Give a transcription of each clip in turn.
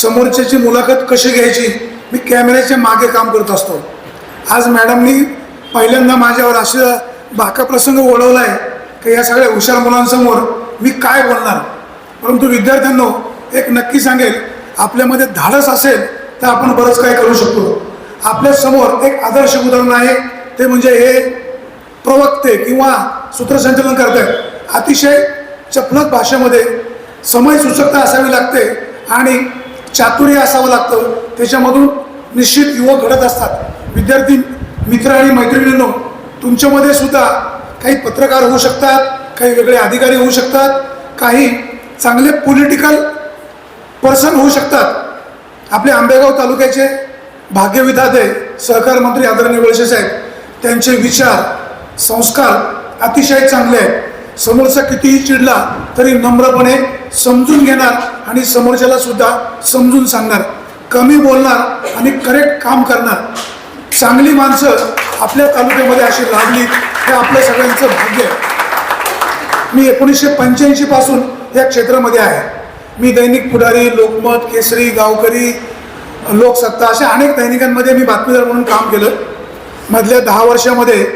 समोरच्याची मुलाखत कशी घ्यायची? मी कॅमेऱ्याच्या मागे काम करत असतो. आज मॅडमनी पहिल्यांदा माझ्यावर असं बाका प्रसंग ओढवला आहे की या सगळ्या हुशार मुलांसमोर मी काय बोलणार? परंतु विद्यार्थ्यांनो एक नक्की सांगेल आपल्यामध्ये धाडस असेल तर आपण बरंच काही करू शकतो. आपल्यासमोर एक आदर्श उदाहरण आहे ते म्हणजे हे प्रवक्ते किंवा सूत्रसंचालन करतात अतिशय चपलत भाषेमध्ये समय सुचकता असावी लागते आणि चातुर्य असावं लागतं. त्याच्यामधून निश्चित युवक घडत असतात. विद्यार्थी मित्र आणि मैत्रिणींनो तुमच्यामध्ये सुद्धा काही पत्रकार होऊ शकतात काही वेगळे अधिकारी होऊ शकतात काही चांगले पॉलिटिकल पर्सन होऊ शकतात. आपले आंबेगाव तालुक्याचे भाग्यविधाते सहकार मंत्री आदरणीय वळसे साहेब त्यांचे विचार संस्कार अतिशय चांगले आहेत. समोरचा कितीही चिडला तरी नम्रपणे समजून घेणार आणि समोरच्याला सुद्धा समजून सांगणार कमी बोलणार आणि करेक्ट काम करणार. चांगली माणसं आपल्या तालुक्यामध्ये अशी लाभली हे आपलं सगळ्यांचं भाग्य आहे. मी एकोणीसशे पंच्याऐंशी पासून या क्षेत्रामध्ये आहे. मी दैनिक पुढारी लोकमत केसरी गावकरी लोकसत्ता अशा अनेक दैनिकांमध्ये मी बातमीदार म्हणून काम केलं. मधल्या दहा वर्षामध्ये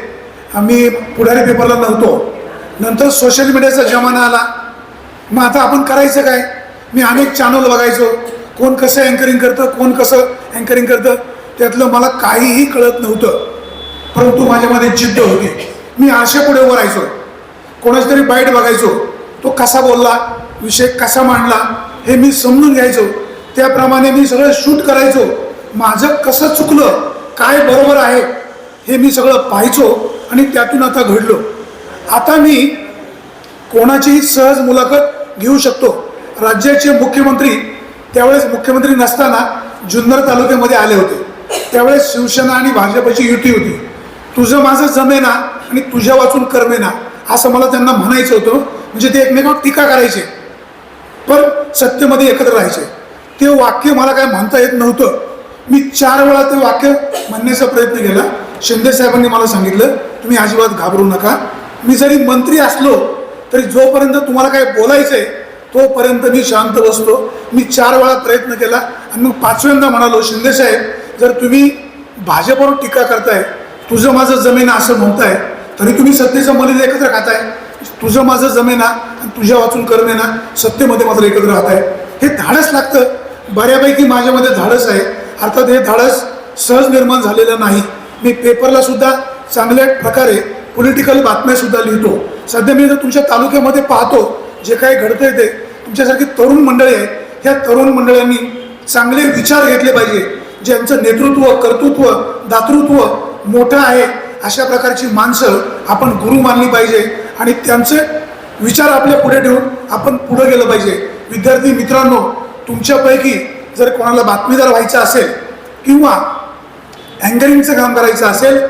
मी पुढारी पेपरला नव्हतो. नंतर सोशल मीडियाचा जमाना आला. मग आता आपण करायचं काय? मी अनेक चॅनल बघायचो. कोण कसं अँकरिंग करतं कोण कसं अँकरिंग करतं त्यातलं मला काहीही कळत नव्हतं. परंतु माझ्यामध्ये जिद्द होती. मी आरशापुढे उभं राहायचो. कोणाच तरी बाईट बघायचो. तो कसा बोलला विषय कसा मांडला हे मी समजून घ्यायचो. त्याप्रमाणे मी सगळं शूट करायचो. माझं कसं चुकलं काय बरोबर आहे हे मी सगळं पाहायचो आणि त्यातून आता घडलो. आता मी कोणाचीही सहज मुलाखत घेऊ शकतो. राज्याचे मुख्यमंत्री त्यावेळेस मुख्यमंत्री नसताना जुन्नर तालुक्यामध्ये आले होते. त्यावेळेस शिवसेना आणि भाजपची युती होती. तुझं माझं जमेना आणि तुझ्या वाचून करमेना असं मला त्यांना म्हणायचं होतं. म्हणजे ते एकमेकावर टीका करायचे. पण सत्तेमध्ये एकत्र राहायचे. ते वाक्य मला काय म्हणता येत नव्हतं. मी चार वेळा ते वाक्य म्हणण्याचा प्रयत्न केला. शिंदे साहेबांनी मला सांगितलं तुम्ही अजिबात घाबरू नका. मी जरी मंत्री असलो तरी जोपर्यंत तुम्हाला काय बोलायचं आहे तोपर्यंत मी शांत बसतो. मी चार वेळा प्रयत्न केला. आणि मग पाचव्यांदा म्हणालो शिंदेसाहेब जर तुम्ही भाजपवर टीका करताय तुझं माझं जमीन असं म्हणताय तरी तुम्ही सत्तेचं मलिद एकत्र खाताय. तुझं माझं जमेना आणि तुझ्या वाचून करमेना सत्तेमध्ये मात्र एकत्र राहत आहे हे धाडस लागतं. बऱ्यापैकी माझ्यामध्ये धाडस आहे. अर्थात हे धाडस सहज निर्माण झालेलं नाही. मी पेपरला सुद्धा चांगल्या प्रकारे पॉलिटिकल बातम्यासुद्धा लिहितो. सध्या मी जर तुमच्या तालुक्यामध्ये पाहतो जे काही घडतंय ते तुमच्यासारखी तरुण मंडळी आहे ह्या तरुण मंडळांनी चांगले विचार घेतले पाहिजे. ज्यांचं नेतृत्व कर्तृत्व दातृत्व मोठं आहे अशा प्रकारची माणसं आपण गुरु मानली पाहिजे आणि त्यांचे विचार आपल्या पुढे ठेवून आपण पुढे गेलं पाहिजे. विद्यार्थी मित्रांनो तुमच्यापैकी जर कोणाला बातमीदार व्हायचं असेल किंवा अँकरिंगचं काम करायचं असेल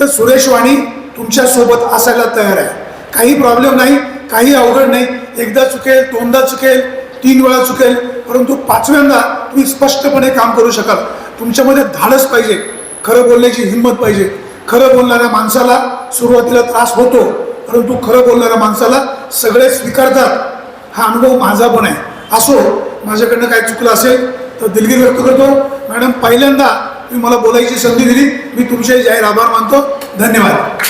तर सुरेश वाणी तुमच्यासोबत असायला तयार आहे. काही प्रॉब्लेम नाही काही अवघड नाही. एकदा चुकेल दोनदा चुकेल तीन वेळा चुकेल परंतु पाचव्यांदा तुम्ही स्पष्टपणे काम करू शकाल. तुमच्यामध्ये धाडस पाहिजे खरं बोलण्याची हिंमत पाहिजे. खरं बोलणाऱ्या माणसाला सुरुवातीला त्रास होतो परंतु खरं बोलणाऱ्या माणसाला सगळे स्वीकारतात. हा अनुभव माझा पण आहे. असो माझ्याकडनं काय चुकलं असेल तर दिलगिरी व्यक्त करतो. मॅडम पहिल्यांदा तुम्ही मला बोलायची संधी दिली. मी तुमचे जाहीर आभार मानतो. धन्यवाद.